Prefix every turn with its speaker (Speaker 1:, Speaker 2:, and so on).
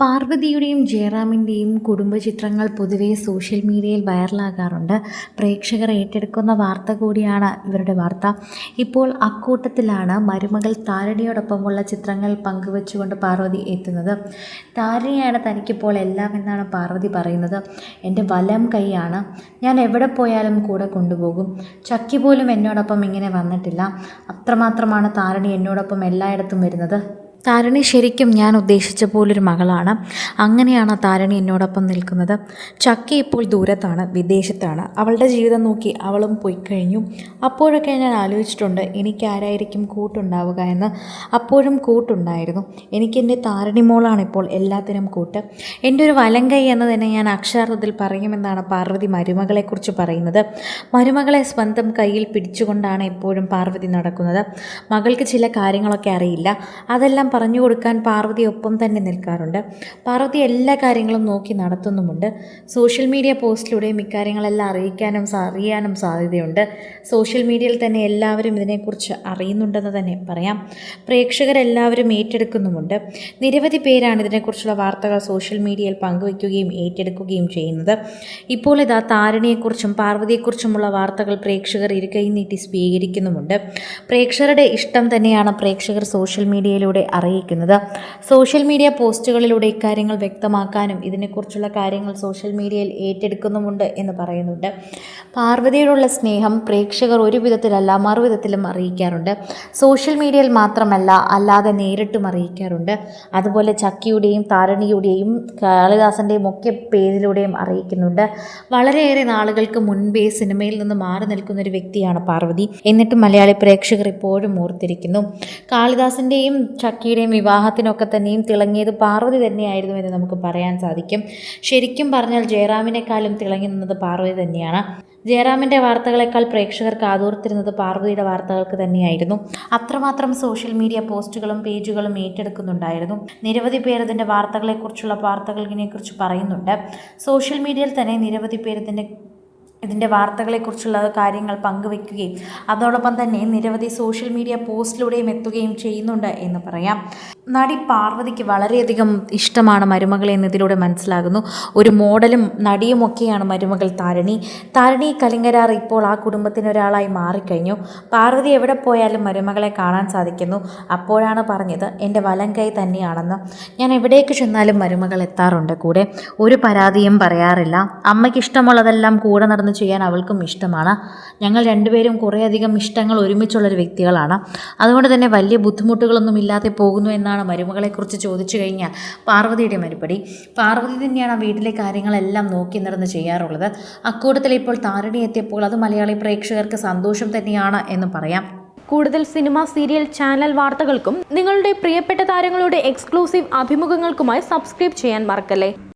Speaker 1: പാർവതിയുടെയും ജയറാമിന്റെയും കുടുംബചിത്രങ്ങൾ പൊതുവെ സോഷ്യൽ മീഡിയയിൽ വൈറലാകാറുണ്ട്. പ്രേക്ഷകർ ഏറ്റെടുക്കുന്ന വാർത്ത കൂടിയാണ് ഇവരുടെ വാർത്ത. ഇപ്പോൾ അക്കൂട്ടത്തിലാണ് മരുമകൾ താരണിയോടൊപ്പമുള്ള ചിത്രങ്ങൾ പങ്കുവച്ചുകൊണ്ട് പാർവതി എത്തുന്നത്. താരണിയാണ് തനിക്കിപ്പോൾ എല്ലാം എന്നാണ് പാർവതി പറയുന്നത്. എന്റെ വലം കൈയാണ്. ഞാൻ എവിടെ പോയാലും കൂടെ കൊണ്ടുപോകും. ചക്കി പോലും എന്നോടൊപ്പം ഇങ്ങനെ വന്നിട്ടില്ല. അത്രമാത്രമാണ് താരണി എന്നോടൊപ്പം എല്ലായിടത്തും വരുന്നത്. താരണി ശരിക്കും ഞാൻ ഉദ്ദേശിച്ച പോലൊരു മകളാണ്. അങ്ങനെയാണ് താരണി എന്നോടൊപ്പം നിൽക്കുന്നത്. ചക്കി ഇപ്പോൾ ദൂരത്താണ് വിദേശത്താണ്. അവളുടെ ജീവിതം നോക്കി അവളും പോയി കഴിഞ്ഞു. അപ്പോഴൊക്കെ ഞാൻ ആലോചിച്ചിട്ടുണ്ട് എനിക്ക് ആരായിരിക്കും കൂട്ടുണ്ടാവുക എന്ന്. അപ്പോഴും കൂട്ടുണ്ടായിരുന്നു. എനിക്കെന്റെ താരണി മോളാണിപ്പോൾ എല്ലാത്തിനും കൂട്ട്. എന്റെ ഒരു വലങ്കൈ എന്ന് തന്നെ ഞാൻ അക്ഷരാർത്ഥത്തിൽ പറയുമെന്നാണ് പാർവതി മരുമകളെക്കുറിച്ച് പറയുന്നത്. മരുമകളെ സ്വന്തം കയ്യിൽ പിടിച്ചുകൊണ്ടാണ് എപ്പോഴും പാർവതി നടക്കുന്നത്. മകൾക്ക് ചില കാര്യങ്ങളൊക്കെ അറിയില്ല. അതെല്ലാം പറഞ്ഞു കൊടുക്കാൻ പാർവതി ഒപ്പം തന്നെ നിൽക്കാറുണ്ട്. പാർവതി എല്ലാ കാര്യങ്ങളും നോക്കി നടത്തുന്നുമുണ്ട്. സോഷ്യൽ മീഡിയ പോസ്റ്റിലൂടെയും ഇക്കാര്യങ്ങളെല്ലാം അറിയിക്കാനും അറിയാനും സാധ്യതയുണ്ട്. സോഷ്യൽ മീഡിയയിൽ തന്നെ എല്ലാവരും ഇതിനെക്കുറിച്ച് അറിയുന്നുണ്ടെന്ന് തന്നെ പറയാം. പ്രേക്ഷകരെല്ലാവരും ഏറ്റെടുക്കുന്നുമുണ്ട്. നിരവധി പേരാണ് ഇതിനെക്കുറിച്ചുള്ള വാർത്തകൾ സോഷ്യൽ മീഡിയയിൽ പങ്കുവയ്ക്കുകയും ഏറ്റെടുക്കുകയും ചെയ്യുന്നത്. ഇപ്പോൾ ഇതാ താരണിയെക്കുറിച്ചും പാർവതിയെക്കുറിച്ചുമുള്ള വാർത്തകൾ പ്രേക്ഷകർ ഇരുകൈ നീട്ടി സ്വീകരിക്കുന്നുമുണ്ട്. പ്രേക്ഷകരുടെ ഇഷ്ടം തന്നെയാണ് പ്രേക്ഷകർ സോഷ്യൽ മീഡിയയിലൂടെ അറിയിക്കുന്നത്. സോഷ്യൽ മീഡിയ പോസ്റ്റുകളിലൂടെ ഇക്കാര്യങ്ങൾ വ്യക്തമാക്കാനും ഇതിനെക്കുറിച്ചുള്ള കാര്യങ്ങൾ സോഷ്യൽ മീഡിയയിൽ ഏറ്റെടുക്കുന്നുമുണ്ട് എന്ന് പറയുന്നുണ്ട്. പാർവതിയോടുള്ള സ്നേഹം പ്രേക്ഷകർ ഒരു വിധത്തിലല്ല മറുവിധത്തിലും അറിയിക്കാറുണ്ട്. സോഷ്യൽ മീഡിയയിൽ മാത്രമല്ല അല്ലാതെ നേരിട്ടും അറിയിക്കാറുണ്ട്. അതുപോലെ ചക്കിയുടെയും താരണിയുടെയും കാളിദാസന്റെയും ഒക്കെ പേജിലൂടെയും അറിയിക്കുന്നുണ്ട്. വളരെയേറെ നാളുകൾക്ക് മുൻപേ സിനിമയിൽ നിന്ന് മാറി നിൽക്കുന്ന ഒരു വ്യക്തിയാണ് പാർവതി. എന്നിട്ടും മലയാളി പ്രേക്ഷകർ ഇപ്പോഴും ഓർത്തിരിക്കുന്നു. കാളിദാസിന്റെയും ചക്കിയുടെയും വിവാഹത്തിനൊക്കെ തന്നെയും തിളങ്ങിയത് പാർവതി തന്നെയായിരുന്നു എന്ന് നമുക്ക് പറയാൻ സാധിക്കും. ശരിക്കും പറഞ്ഞാൽ ജയറാമിനെക്കാളും തിളങ്ങി നിന്നത് പാർവതി തന്നെയാണ്. ജയറാമിന്റെ വാർത്തകളെക്കാൾ പ്രേക്ഷകർ കാതോർത്തിരുന്നത് പാർവതിയുടെ വാർത്തകൾക്ക് തന്നെയായിരുന്നു. അത്രമാത്രം സോഷ്യൽ മീഡിയ പോസ്റ്റുകളും പേജുകളും ഏറ്റെടുക്കുന്നുണ്ടായിരുന്നു. നിരവധി പേർ ഇതിന്റെ വാർത്തകളെക്കുറിച്ചുള്ള വാർത്തകളിനെക്കുറിച്ച് പറയുന്നുണ്ട്. സോഷ്യൽ മീഡിയയിൽ തന്നെ നിരവധി പേർ ഇതിന്റെ ഇതിന്റെ വാർത്തകളെക്കുറിച്ചുള്ള കാര്യങ്ങൾ പങ്കുവെക്കുകയും അതോടൊപ്പം തന്നെ നിരവധി സോഷ്യൽ മീഡിയ പോസ്റ്റിലൂടെയും എത്തുകയും ചെയ്യുന്നുണ്ട് എന്ന് പറയാം. നടി പാർവതിക്ക് വളരെയധികം ഇഷ്ടമാണ് മരുമകൾ എന്നതിലൂടെ മനസ്സിലാകുന്നു. ഒരു മോഡലും നടിയുമൊക്കെയാണ് മരുമകൾ താരണി. താരണി കലിംഗരാർ ഇപ്പോൾ ആ കുടുംബത്തിനൊരാളായി മാറിക്കഴിഞ്ഞു. പാർവതി എവിടെ പോയാലും മരുമകളെ കാണാൻ സാധിക്കുന്നു. അപ്പോഴാണ് പറഞ്ഞത് എന്റെ വലം കൈ തന്നെയാണെന്ന്. ഞാൻ എവിടേക്ക് ചെന്നാലും മരുമകൾ എത്താറുണ്ട് കൂടെ. ഒരു പരാതിയും പറയാറില്ല. അമ്മയ്ക്ക് ഇഷ്ടമുള്ളതെല്ലാം കൂടെ നടന്ന് ചെയ്യാൻ അവൾക്കും ഇഷ്ടമാണ്. ഞങ്ങൾ രണ്ടുപേരും കുറേയധികം ഇഷ്ടങ്ങൾ ഒരുമിച്ചുള്ളൊരു വ്യക്തികളാണ്. അതുകൊണ്ട് തന്നെ വലിയ ബുദ്ധിമുട്ടുകളൊന്നും ഇല്ലാതെ പോകുന്നു എന്നാണ് മരുമകളെക്കുറിച്ച് ചോദിച്ചു കഴിഞ്ഞാൽ പാർവതിയുടെ മരുപടി പാർവതി തന്നെയാണ് ആ വീട്ടിലെ കാര്യങ്ങളെല്ലാം നോക്കി നടന്ന് ചെയ്യാറുള്ളത്. അക്കൂട്ടത്തിൽ ഇപ്പോൾ താരണി എത്തിയപ്പോൾ അത് മലയാളി പ്രേക്ഷകർക്ക് സന്തോഷം തന്നെയാണ് എന്ന് പറയാം.
Speaker 2: കൂടുതൽ സിനിമ സീരിയൽ ചാനൽ വാർത്തകൾക്കും നിങ്ങളുടെ പ്രിയപ്പെട്ട താരങ്ങളുടെ എക്സ്ക്ലൂസീവ് അഭിമുഖങ്ങൾക്കുമായി സബ്സ്ക്രൈബ് ചെയ്യാൻ മറക്കല്ലേ?